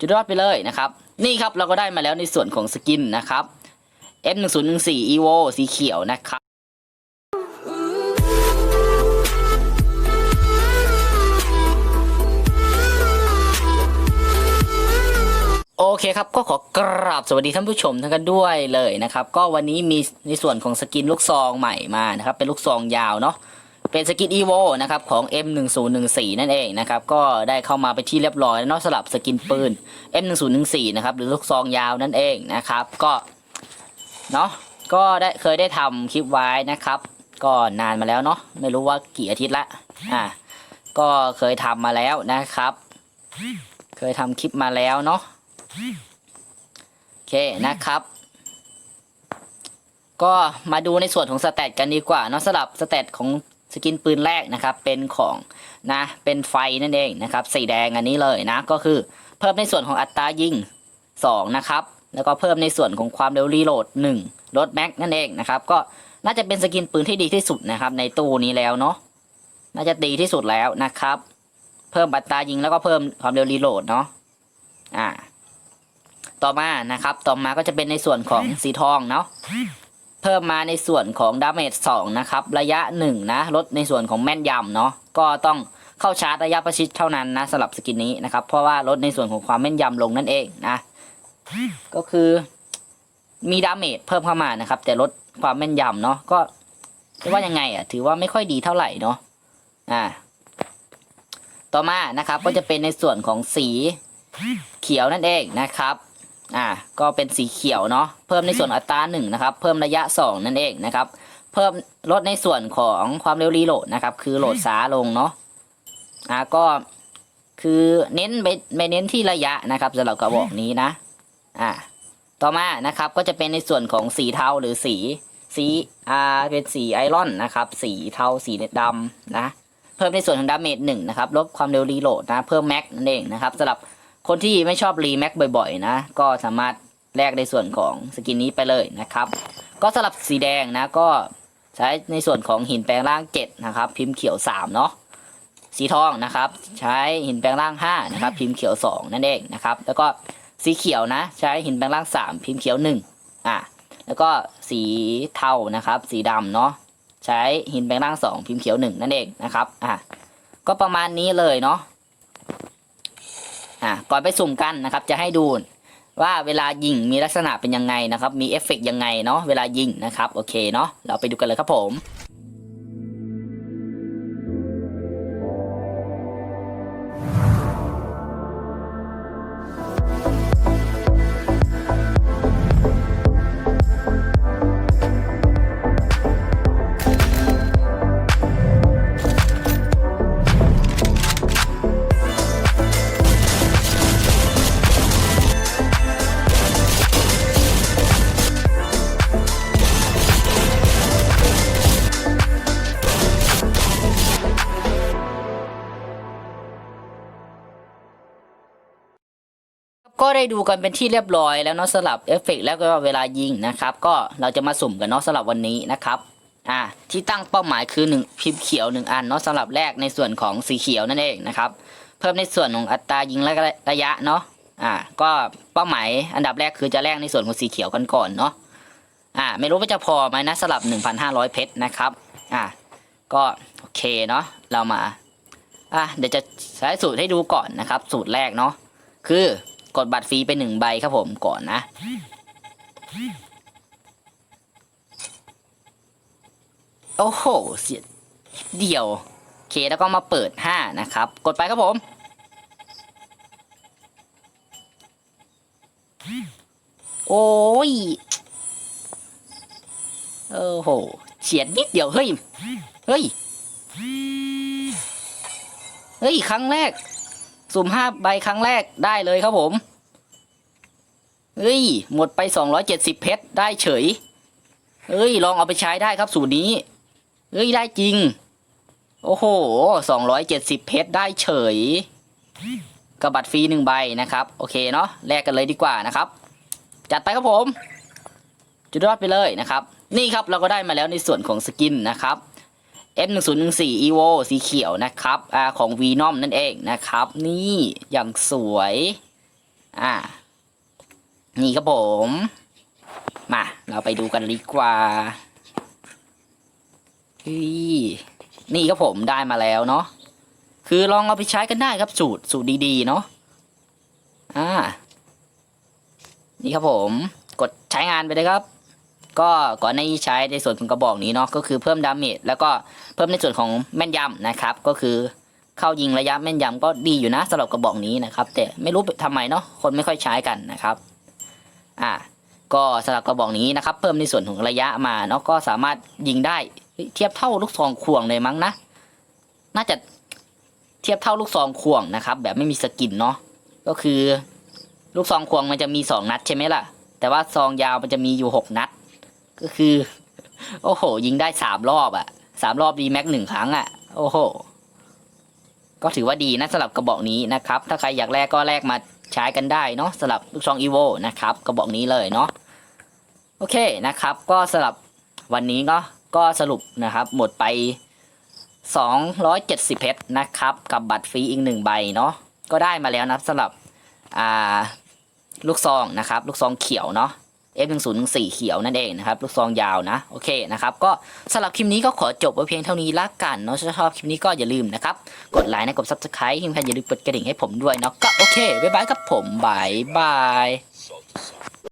จุดยอดไปเลยนะครับ นี่ครับเราก็ได้มาแล้วในส่วนของสกินนะครับ M1014 Evo สีเขียวนะครับโอเคครับก็ขอกราบสวัสดีท่านผู้ชมทั้งกันด้วยเลยนะครับ ก็วันนี้มีในส่วนของสกินลูกซองใหม่มานะครับ เป็นลูกซองยาวเนาะ เป็นสกิน EVO นะครับของ M1014 นั่นเองนะครับก็ได้เข้ามาไปที่เรียบร้อยแล้วนอกสลับสกินปืน M1014 นะครับหรือลูกซองยาวนั่นเองนะครับก็เนาะก็ได้เคยได้ทำคลิปไว้นะครับ ก็นานมาแล้วเนาะไม่รู้ว่ากี่อาทิตย์ละอ่าก็เคยทำมาแล้วนะครับ เคยทำคลิปมาแล้วเนาะโอเคนะครับก็มาดูในส่วนของสเตตกันดีกว่าเนาะสำหรับสเตตของ สกินปืนแรกนะครับเป็นของนะเป็นไฟนั่นเองนะครับสีแดงอันนี้เลยนะก็คือเพิ่มในส่วนของอัตรายิง2นะครับแล้วก็เพิ่มในส่วนของความเร็วรีโหลด 1 ลดแม็กนั่นเองนะครับก็น่าจะเป็นสกินปืนที่ดีที่สุดนะครับในตู้นี้แล้วเนาะน่าจะดีที่สุดแล้วนะครับ เพิ่มอัตรายิงแล้วก็เพิ่มความเร็วรีโหลดเนาะอ่าต่อมานะครับต่อมาก็จะเป็นในส่วนของสีทองเนาะ เพิ่มมาในส่วนของดาเมจสองนะครับระยะหนึ่งนะลดในส่วนของแม่นยำเนาะก็ต้องเข้าชาร์จระยะประชิดเท่านั้นนะสำหรับสกินนี้นะครับ เพราะว่าลดในส่วนของความแม่นยำลงนั่นเองนะ ก็คือมีดาเมจเพิ่มเข้ามานะครับ แต่ลดความแม่นยำเนาะก็จะว่ายังไงอะถือว่าไม่ค่อยดีเท่าไหร่เนาะอ่าต่อมานะครับก็จะเป็นในส่วนของสีเขียวนั่นเองนะครับ อ่าก็เป็นสีเขียวเนาะเพิ่มในส่วนอัตราหนึ่งนะครับเพิ่มระยะสองนั่นเองนะครับ เพิ่มลดในส่วนของความเร็วรีโหลดนะครับ คือโหลดช้าลงเนาะอ่าก็คือเน้นไปไปเน้นที่ระยะนะครับสำหรับกระบอกนี้นะอ่าต่อมานะครับก็จะเป็นในส่วนของสีเทาหรือสีสีอ่าเป็นสีไอรอนนะครับ สีเทาสีดำนะ เพิ่มในส่วนของดาเมจหนึ่งนะครับลดความเร็วรีโหลดนะเพิ่มแม็กนั่นเองนะครับสำหรับ คนที่ไม่ชอบรีแม็กบ่อยๆนะ ก็สามารถแลกในส่วนของสกินนี้ไปเลยนะครับ ก็สลับสีแดงนะก็ใช้ในส่วนของหินแปลงร่าง 7 นะครับ พิมพ์เขียว 3 เนาะสีทองนะครับ ใช้หินแปลงร่าง 5 นะครับ พิมพ์เขียว 2 นั่นเองนะครับ แล้วก็สีเขียวนะ ใช้หินแปลงร่าง 3 พิมพ์เขียว 1 อะแล้วก็สีเทานะครับ สีดำเนาะใช้หินแปลงร่าง 2 พิมพ์เขียว 1 นั่นเองนะครับอะก็ประมาณนี้เลยเนาะ อะก่อนไปสุ่มกันนะครับ จะให้ดูว่าเวลายิงมีลักษณะเป็นยังไงนะครับ มีเอฟเฟกต์ยังไงเนาะเวลายิงนะครับ โอเคเนาะเราไปดูกันเลยครับผม ก็ได้ดูกันเป็นที่เรียบร้อยแล้วเนาะสลับเอฟเฟกต์แล้วก็เวลายิงนะครับ ก็เราจะมาสุ่มกันเนาะสำหรับวันนี้นะครับอ่าที่ตั้งเป้าหมายคือหนึ่งพิมพ์เขียวหนึ่งอันเนาะสำหรับแรกในส่วนของสีเขียวนั่นเองนะครับเพิ่มในส่วนของอัตรายิงและระยะเนาะอ่าก็เป้าหมายอันดับแรกคือจะแลกในส่วนของสีเขียวกันก่อนเนาะอ่าไม่รู้ว่าจะพอไหมนะสำหรับ 1,500 เพชรนะครับอ่าก็โอเคเนาะเรามาอะเดี๋ยวจะใช้สูตรให้ดูก่อนนะครับ สูตรแรกเนาะคือ กดบัตรฟรีไปหนึ่งใบครับผมก่อนนะ โอ้โห เสียเดียวโอเคแล้วก็มาเปิดห้านะครับ กดไปครับผมโอ้ยโอ้โหเฉียดนิดเดียว เฮ้ย เฮ้ย เฮ้ย ครั้งแรก สุ่มห้าใบครั้งแรกได้เลยครับผมเฮ้ยหมดไปสองร้อยเจ็ดสิบเพชรได้เฉยเฮ้ย ลองเอาไปใช้ได้ครับสูตรนี้เฮ้ยได้จริง โอ้โหสองร้อยเจ็ดสิบเพชรได้เฉยกระบัตรฟรีหนึ่งใบนะครับ โอเคเนาะแลกกันเลยดีกว่านะครับ จัดไปครับผม จุดยอดไปเลยนะครับ นี่ครับเราก็ได้มาแล้วในส่วนของสกินนะครับ M1014 Evo สีเขียวนะครับอ่าของ Venom นั่นเองนะครับ นี่อย่างสวยอ่านี่ครับผม มาเราไปดูกันดีกว่าเฮ้ยนี่ครับผมได้มาแล้วเนาะคือลองเอาไปใช้กันได้ครับสูตรสูตรดีๆเนาะอ่านี่ครับผม กดใช้งานไปเลยครับ ก็ก่อนหน้านี้ใช้ในส่วนของกระบอกนี้เนาะก็คือเพิ่มดาเมจแล้วก็เพิ่มในส่วนของแม่นยำนะครับ ก็คือเข้ายิงระยะแม่นยำก็ดีอยู่นะสำหรับกระบอกนี้นะครับ แต่ไม่รู้ทำไมเนาะคนไม่ค่อยใช้กันนะครับอ่าก็สำหรับกระบอกนี้นะครับ เพิ่มในส่วนของระยะมาเนาะก็สามารถยิงได้เฮ้ยเทียบเท่าลูกซองควงเลยมั้งนะ น่าจะเทียบเท่าลูกซองควงนะครับ แบบไม่มีสกินเนาะก็คือ ลูกซองควงมันจะมีสองนัดใช่ไหมล่ะ แต่ว่าซองยาวมันจะมีอยู่หกนัด ก็คือ โอ้โห ยิงได้สามรอบอะสามรอบดีแม็กหนึ่งครั้งอะโอ้โห ก็ถือว่าดีนะสำหรับกระบอกนี้นะครับ ถ้าใครอยากแลกก็แลกมาใช้กันได้เนาะสำหรับลูกซองอีโวนะครับกระบอกนี้เลยเนาะโอเคนะครับ ก็สำหรับวันนี้ก็ก็สรุปนะครับ หมดไป 270 เพชรนะครับ กับบัตรฟรีอีกหนึ่งใบเนาะก็ได้มาแล้วนะสำหรับอ่าลูกซองนะครับ ลูกซองเขียวเนาะ F1014 เขียวนั่นเองนะครับลูกซองยาวนะโอเคนะครับก็สำหรับคลิปนี้ก็ขอจบไว้เพียงเท่านี้ละกันเนาะถ้าชอบคลิปนี้ก็อย่าลืมนะครับกดไลค์นะกด Subscribe ที่สำคัญอย่าลืมกดกระดิ่งให้ผมด้วยเนาะก็โอเคบ๊ายบายครับผมบายบาย